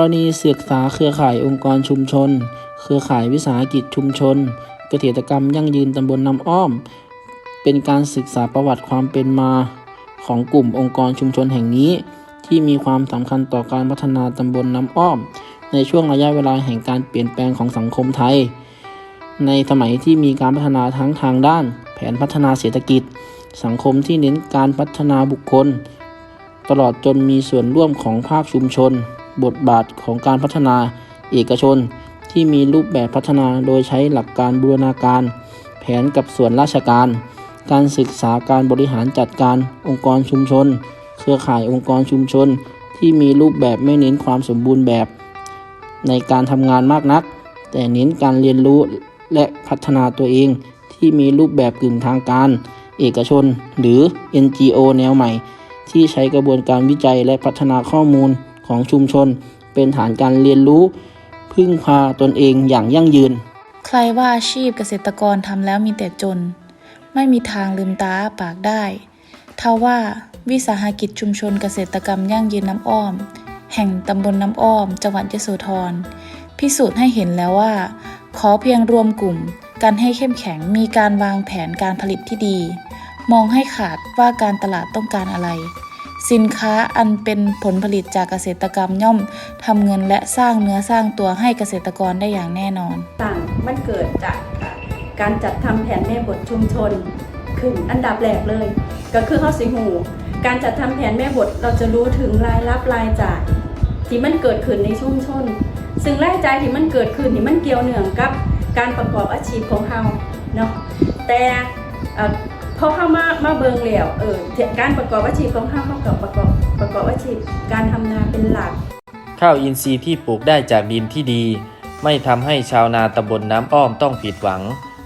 รณีศึกษาเครือข่ายองค์กรชุมชน เครือข่ายวิสาหกิจชุมชน เกษตรกรรมยั่งยืนตำบลน้ำอ้อม เป็นการศึกษาประวัติความเป็นมาของกลุ่มองค์กรชุมชนแห่งนี้ ที่มีความสำคัญต่อการพัฒนาตำบลน้ำอ้อม ในช่วงระยะเวลาแห่งการเปลี่ยนแปลงของสังคมไทย ในสมัยที่มีการพัฒนาทั้งทางด้าน แผนพัฒนาเศรษฐกิจ สังคมที่เน้นการพัฒนาบุคคล ตลอดจนมีส่วนร่วมของภาคชุมชน บทบาทของการพัฒนาเอกชน ที่มีรูปแบบพัฒนาโดยใช้หลักการบูรณาการ แผนกับส่วนราชการ การศึกษาการบริหารจัดการองค์กรชุมชน เครือข่ายองค์กรชุมชน ที่มีรูปแบบไม่เน้นความสมบูรณ์แบบ ในการทำงานมากนัก แต่เน้นการเรียนรู้และพัฒนาตัวเองที่มีรูปแบบกึ่งทางการ เอกชน หรือ NGO แนวใหม่ ที่ใช้กระบวนการวิจัยและพัฒนาข้อมูล ของชุมชน เป็นฐานการเรียนรู้ พึ่งพาตนเองอย่างยั่งยืน ใครว่าอาชีพเกษตรกรทำแล้วมีแต่จน ไม่มีทางลืมตาปากได้ทว่าวิสาหกิจชุมชนเกษตรกรรมยั่งยืนน้ำอ้อม แห่งตำบลน้ำอ้อม จังหวัดยโสธรพิสูจน์ให้เห็นแล้วว่า ขอเพียงรวมกลุ่ม กันให้เข้มแข็งมีการวางแผนการผลิตที่ดี มองให้ขาดว่าการตลาดต้องการอะไร สินค้าอันเป็นผลผลิตจากเกษตรกรรมย่อมทำเงินและสร้างเนื้อสร้างตัวให้เกษตรกรได้อย่างแน่นอนต่างมันเกิดจากการจัดทำแผนแม่บทชุมชนขึ้นอันดับแรกเลย ก็คือข้าสิหูการจัดทำแผนแม่บทเราจะรู้ถึงรายรับรายจ่ายที่มันเกิดขึ้นในชุมชน ซึ่งรายจ่ายที่มันเกิดขึ้นนี่มันเกี่ยวเนื่องกับ การประกอบอาชีพของเราเนาะแต่ พอเข้ามามาเบิงแล้วเออการประกอบอาชีพของเราเขากับประกอบประกอบอาชีพการทำนาเป็นหลัก ข้าวอินทรีย์ที่ปลูกได้จากดินที่ดี ไม่ทำให้ชาวนาตำบลน้ำอ้อมต้องผิดหวัง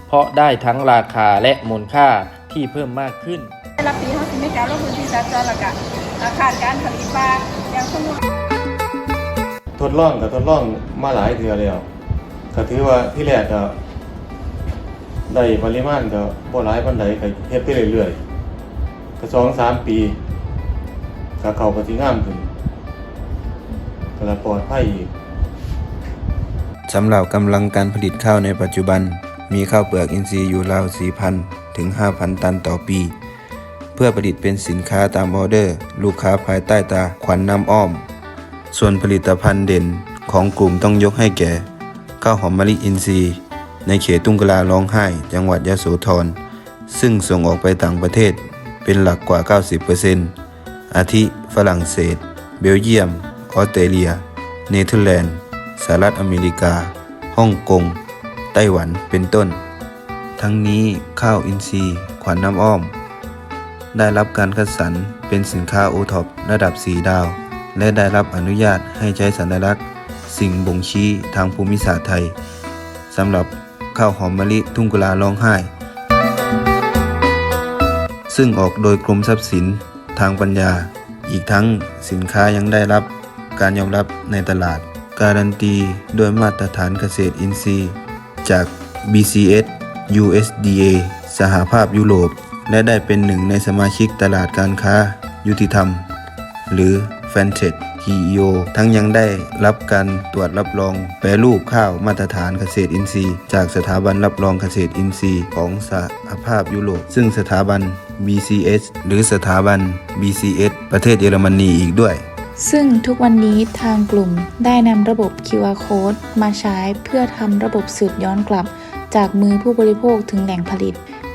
เพราะได้ทั้งราคาและมูลค่าที่เพิ่มมากขึ้นแต่ละปีเขาสิมีการลงพื้นที่สัดส่วนและก็อาคารการผลิตปลาอย่างสมมุติทดลองกับทดลองมาหลายเทื่อแล้วก็ถือว่าที่แรกก็ ได้ปริมาณก็บ่หลายปานใดก็เฮ็ดไปเรื่อยๆก็สองสามปีก็เข้าก็สิงามขึ้นก็ละปลอดภัยอีกสำหรับกำลังการผลิตข้าวในปัจจุบัน มีข้าวเปลือกอินทรีย์อยู่ราว 4,000 ถึง 5,000 ตันต่อปี เพื่อผลิตเป็นสินค้าตามออเดอร์ ลูกค้าภายใต้ตาขวัญนน้ำอ้อม ส่วนผลิตภัณฑ์เด่นของกลุ่มต้องยกให้แก่ ข้าวหอมมะลิอินทรีย์ ในเขตตุ้งกลาร้องไห้ จังหวัดยะโสธร ซึ่งส่งออกไปต่างประเทศเป็นหลักกว่า 90%อาทิ ฝรั่งเศส เบลเยียม ออสเตรเลีย เนเธอร์แลนด์ สหรัฐอเมริกา ฮ่องกง ไต้หวัน เป็นต้น ทั้งนี้ข้าวอินทรีย์ ขวัญน้ำอ้อม ได้รับการคัดสรรเป็นสินค้าโอท็อประดับ 4 ดาว และได้รับอนุญาตให้ใช้สัญลักษณ์ สิ่งบ่งชี้ทางภูมิศาสตร์ไทยสำหรับ ข้าวหอมมะลิทุ่งกุลาร้องไห้ ซึ่งออกโดยกรมทรัพย์สินทางปัญญา อีกทั้งสินค้ายังได้รับการยอมรับในตลาด การันตีด้วยมาตรฐานเกษตรอินทรีย์ จาก BCS USDA สหภาพยุโรป และได้เป็นหนึ่งในสมาชิกตลาดการค้า ยุติธรรม หรือ f a n t e c PEO ทั้งยังได้รับการตรวจรับรองแปรรูปข้าวมาตรฐานเกษตรอินทรีย์ จากสถาบันรับรองเกษตรอินทรีย์ของสหภาพยุโรป ซึ่งสถาบัน BCS หรือสถาบัน BCS ประเทศเยอรมนีอีกด้วยซึ่งทุกวันนี้ทางกลุ่มได้นำระบบ QR code มาใช้เพื่อทำระบบสืบย้อนกลับ จากมือผู้บริโภคถึงแหล่งผลิต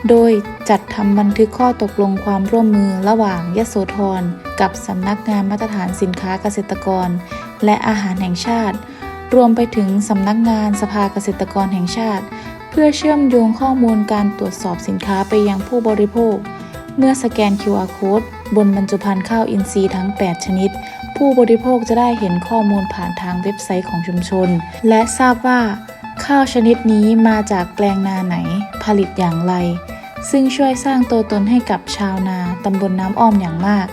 โดยจัดทำบันทึกข้อตกลงความร่วมมือระหว่างยโสธรกับสำนักงานมาตรฐานสินค้าเกษตรกร และอาหารแห่งชาติ รวมไปถึงสำนักงานสภาเกษตรกรแห่งชาติ เพื่อเชื่อมโยงข้อมูลการตรวจสอบสินค้าไปยังผู้บริโภค เมื่อสแกน QR code บนบรรจุภัณฑ์ข้าวอินทรีย์ทั้ง 8 ชนิด ผู้บริโภคจะได้เห็นข้อมูลผ่านทางเว็บไซต์ของชุมชน และทราบว่าข้าวชนิดนี้มาจากแปลงนาไหน ผลิตอย่างไร ซึ่งช่วยสร้างตัวตนให้กับชาวนาตำบลน้ำอ้อมอย่างมาก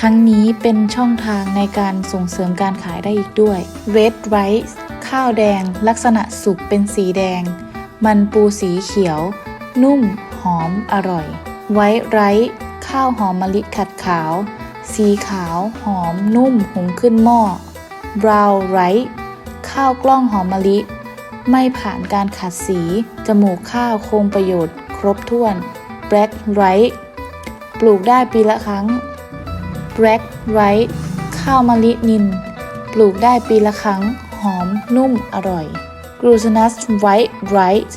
ทั้งนี้เป็นช่องทางในการส่งเสริมการขายได้อีกด้วย Red Rice ข้าวแดง ลักษณะสุกเป็นสีแดง มันปูสีเขียว นุ่ม หอม อร่อย ไว้ไรซ์ข้าวหอมมะลิขัดขาว สีขาว หอม นุ่ม หุงขึ้นหม้อ brown rice ข้าวกล้องหอมมะลิ ไม่ผ่านการขัดสี จมูกข้าวคงประโยชน์ ครบถ้วน black rice ปลูกได้ปีละครั้ง black rice ข้าวมะลินิน ปลูกได้ปีละครั้ง หอมนุ่มอร่อย glutinous white rice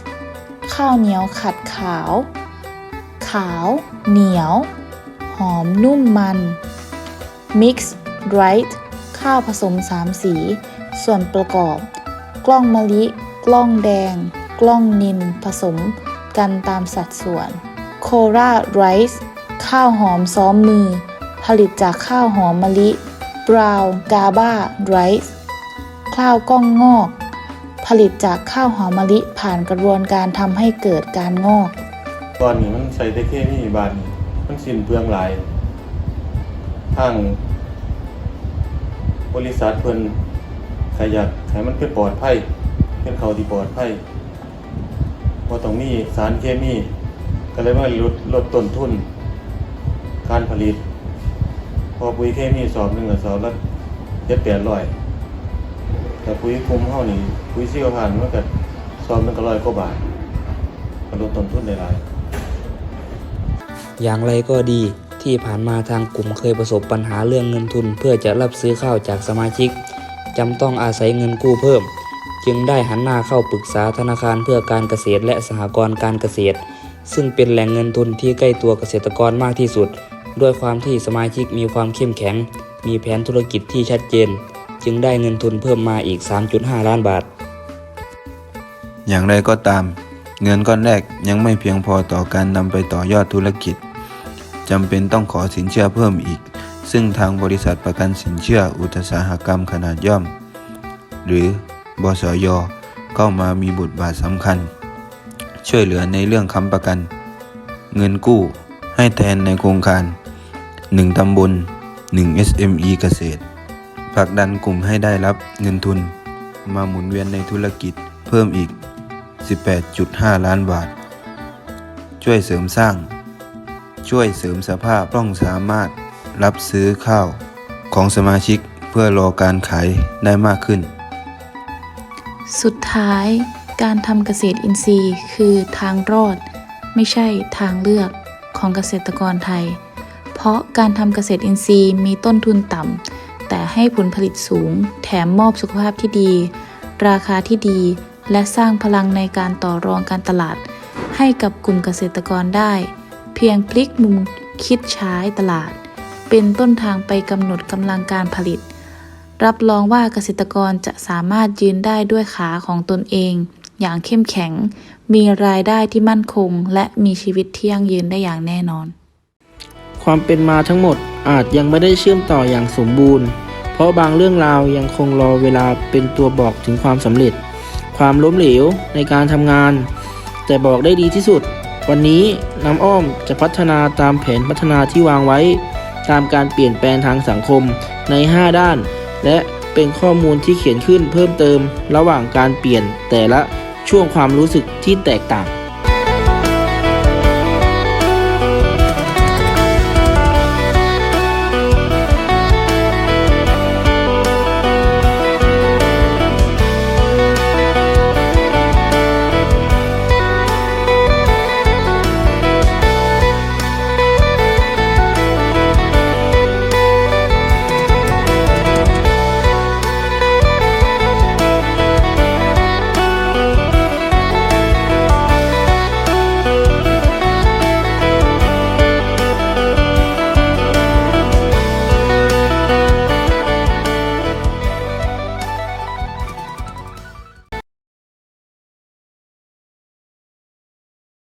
ข้าวเหนียวขัดขาว ขาว เหนียว หอมนุ่มมัน mix rice ข้าวผสมสามสี ส่วนประกอบ กล้องมะลิ กล้องแดง กล้องนินผสม กันตามสัดส่วน โคราไรซ์ข้าวหอมซ้อมมือ ผลิตจากข้าวหอมมะลิบราวน์กาบาไรซ์ข้าวกล้องงอก ผลิตจากข้าวหอมมะลิผ่านกระบวนการทำให้เกิดการงอก ตอนนี้มันใส่แต่เคมีบานมันสิ้นเปลืองหลายทางบริษัทเพิ่นขยักให้มันเป็นปลอดภัยเป็นเขาที่ปลอดภัย บ่ต้องมีสารเคมีก็เลยว่าลดลดต้นทุน การผลิต พอปุ๋ยเคมีสอบหนึ่งกับสอบละเจ็ดแปดร้อยแต่ปุ๋ยคุมเฮานี่ปุ๋ยชีวพันธุ์มันก็สอบหนึ่งก็ร้อยกว่าบาทก็ลดต้นทุนได้หลายอย่างไรก็ดีที่ผ่านมาทางกลุ่มเคยประสบปัญหาเรื่องเงินทุน เพื่อจะรับซื้อข้าวจากสมาชิกจำต้องอาศัยเงินกู้เพิ่ม จึงได้หันหน้าเข้าปรึกษาธนาคารเพื่อการเกษตรและสหกรณ์การเกษตร ซึ่งเป็นแหล่งเงินทุนที่ใกล้ตัวเกษตรกรมากที่สุด ด้วยความที่สมาชิกมีความเข้มแข็ง มีแผนธุรกิจที่ชัดเจน จึงได้เงินทุนเพิ่มมาอีก 3.5 ล้านบาท อย่างไรก็ตาม เงินก้อนแรกยังไม่เพียงพอต่อการนำไปต่อยอดธุรกิจจำเป็นต้องขอสินเชื่อเพิ่มอีก ซึ่งทางบริษัทประกันสินเชื่ออุตสาหกรรมขนาดย่อม หรือ บสย เข้ามามีบทบาทสำคัญ ช่วยเหลือในเรื่องค้ำประกัน เงินกู้ให้แทนในโครงการ 1 ตำบล 1 SME เกษตรผลักดันกลุ่มให้ได้รับเงินทุน มาหมุนเวียนในธุรกิจเพิ่มอีก 18.5 ล้านบาท ช่วยเสริมสร้าง ช่วยเสริมสภาพต้องสามารถรับซื้อข้าวของสมาชิกเพื่อรอการขายได้มากขึ้น สุดท้ายการทำเกษตรอินทรีย์คือทางรอด ไม่ใช่ทางเลือกของเกษตรกรไทย เพราะการทำเกษตรอินทรีย์มีต้นทุนต่ำ แต่ให้ผลผลิตสูง แถมมอบสุขภาพที่ดี ราคาที่ดี และสร้างพลังในการต่อรองการตลาด ให้กับกลุ่มเกษตรกรได้ เพียงพลิกมุมคิดใช้ตลาด เป็นต้นทางไปกำหนดกำลังการผลิต รับรองว่าเกษตรกรจะสามารถยืนได้ด้วยขาของตนเอง อย่างเข้มแข็ง มีรายได้ที่มั่นคง และมีชีวิตที่ยั่งยืนได้อย่างแน่นอน ความเป็นมาทั้งหมดอาจยังไม่ได้เชื่อมต่ออย่างสมบูรณ์ เพราะบางเรื่องราวยังคงรอเวลาเป็นตัวบอกถึงความสำเร็จ ความล้มเหลวในการทำงาน แต่บอกได้ดีที่สุด วันนี้น้ำอ้อมจะพัฒนาตามแผนพัฒนาที่วางไว้ ตามการเปลี่ยนแปลงทางสังคมใน 5 ด้าน และเป็นข้อมูลที่เขียนขึ้นเพิ่มเติมระหว่างการเปลี่ยนแต่ละช่วงความรู้สึกที่แตกต่าง